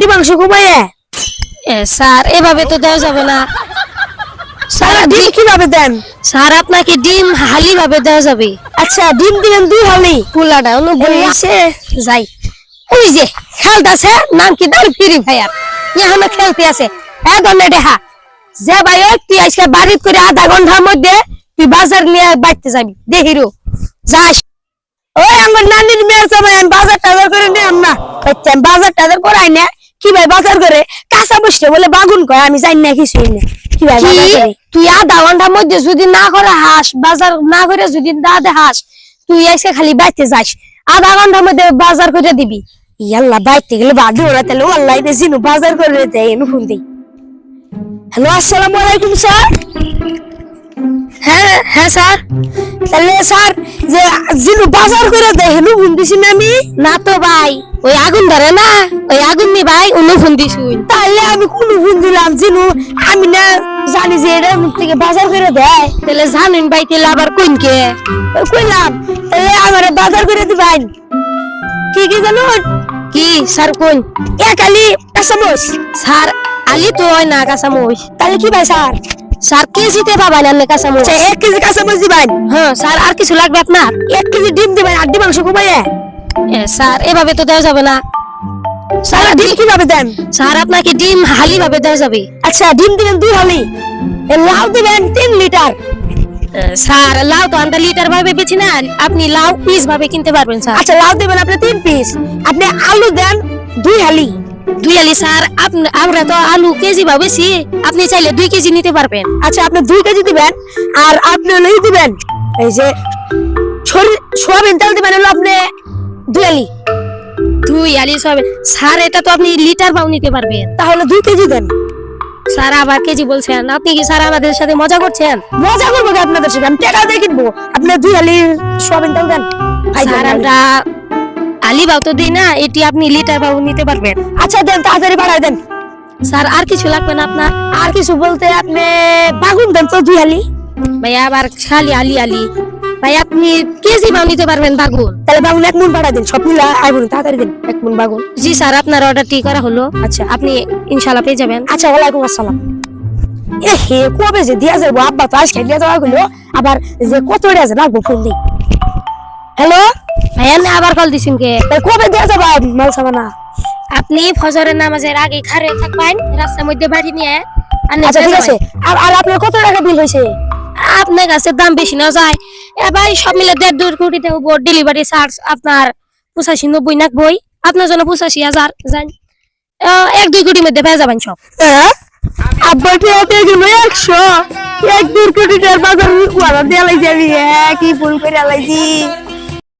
আড্ডি মাংস কমাইয়ে স্যার এভাবে তো দেওয়া যাবে না। স্যার ডিম কীভাবে দেন? স্যার আপনাকে ডিম হালি ভাবে দেওয়া যাবে। আচ্ছা ডিম দিবেন দুই হলি। পোলাটা অন্য বলেছে যাই। ওই যে খেলতেছে নাম কি দাম ফিরি ভাইয়ার এখানে খেলতে আছে। এ দলে দেহা যে ভাই ওই তুই আজকে বাড়িত করে আধা ঘণ্টার মধ্যে তুই বাজার নিয়ে বাইতে যাবি। দেহিরো যাস। ওই আমার নানির মেয়ের সময় বাজার টাজার করে নিলাম না। বাজার টাজার করাই না। কি ভাই বাজার করে? কাঁচা বসে বলে বাগুন কয় আমি জানি না কিছুই না। কি? ভাই বাজার করে? তুই আধা ঘণ্টার মধ্যে যদি না করে হাস বাজার না করে যদি না দে হাস তুই আজকে খালি বাইতে যাস। আধা ঘণ্টার মধ্যে বাজার করে দিবি। ইয়াল্লা বাইতে গেলে বাদু ওরা তাহলে আল্লাহ দেশিনু বাজার করে দেয় এনু ফোন দেই। হ্যালো আসসালামু আলাইকুম স্যার। হ্যাঁ হ্যাঁ স্যার। তাহলে স্যার যে জিনু বাজার করে দেয় হেনু ফোন দিছি না আমি? না তো ভাই। ওই আগুন ধরে না? ওই আগুন নি ভাই অন্য ফোন দিছুন তাহলে আমি কোন ফোন দিলাম জিনু। আমি না জানি যে এটা মুখ থেকে বাজার করে দেয়। তাহলে জানুন ভাই তাহলে আবার কোনকে ওই কইলাম তাহলে আমার বাজার করে দিবেন। কি কি জানো? কি? স্যার কোন? এক আলি কাঁচামচ স্যার আলি তো হয় না কাঁচামচ তাহলে কি ভাই স্যার? স্যার কেজিতে পাবেন আপনি আচ্ছা এক কেজি কাঁচামচ দিবেন। হ্যাঁ স্যার আর কিছু লাগবে আপনার? এক কেজি ডিম দিবেন আর ডিম মাংস কমাইয়ে। স্যার এভাবে তো দেওয়া যাবে না। স্যার ডিম কীভাবে দেন? স্যার আপনাকে ডিম হালি ভাবে দেওয়া যাবে। আচ্ছা ডিম দিবেন দুই হলি। লাউ দিবেন তিন লিটার। স্যার লাউ তো আমরা লিটার ভাবে বেছি না আপনি লাউ পিস ভাবে কিনতে পারবেন স্যার। আচ্ছা লাউ দিবেন আপনি তিন পিস আপনি আলু দেন দুই হালি। দুই আলি স্যার আপনি- আমরা তো আলু কেজি ভাবেছি আপনি চাইলে দুই কেজি নিতে পারবেন। আচ্ছা আপনি দুই কেজি দিবেন আর আপনি হলো দিবেন এই যে সোয়াবিন তেল দিবেন হলো আপনি দুই আলি। দুই আলি সবে। স্যার এটা তো আপনি লিটার ভাও নিতে পারবেন। তাহলে দুই কেজি দেন। স্যার আবার কেজি বলছেন। আপনি কি স্যার আমাদের সাথে মজা করছেন? মজা করব আপনাদের সাথে? আমি টাকা দিয়ে কিনবো। আপনি দুই হালি সোয়াবিন তেল দেন। স্যার আমরা আলি ভাও তো দিই না এটি আপনি লিটার ভাও নিতে পারবেন। আচ্ছা দেন তাড়াতাড়ি বাড়াই দেন। স্যার আর কিছু লাগবে না আপনার? আর কিছু বলতে আপনি বাগুন দেন তো দুই হালি ভাই আবার খালি আলি আলি। ভাই আপনি কেজি ভাও নিতে পারবেন বাগুন? তাহলে বাগুন এক মন বাড়াই দেন সব মিলে আইবুন তাড়াতাড়ি দেন এক মন বাগুন। জি স্যার আপনার অর্ডারটি করা হলো। আচ্ছা। আপনি ইনশাল্লাহ পেয়ে যাবেন। আচ্ছা ওয়ালাইকুম আসসালাম। এ হে কবে যে দিয়া যাব আব্বা তো আজকে দিয়া যাওয়া গেলো আবার যে কত আছে রাখব ফোন দিই। হ্যালো? ভাইয়া না আবার কল দিছেন কে? কবে দিয়া যাবা মাল সাবানা আপনি ফজরের নামাজের আগে খারে থাকবেন রাস্তার মধ্যে বাড়ি নিয়ে আচ্ছা ঠিক আছে। আর আর আপনার কত টাকা বিল হয়েছে আপনার কাছে দাম বেশি না যায়। এবার সব মিলে দেড় দুই কোটি টাকা উপর ডেলিভারি চার্জ আপনার পঁচাশি নব্বই নাক বই। আপনার জন্য পঁচাশি হাজার যান এক দুই কোটির মধ্যে পেয়ে যাবেন সব। একশো। এক দুই কোটি টাকার বাজার করা দিয়ে যাবি হ্যাঁ কি ভুল করে লাইছি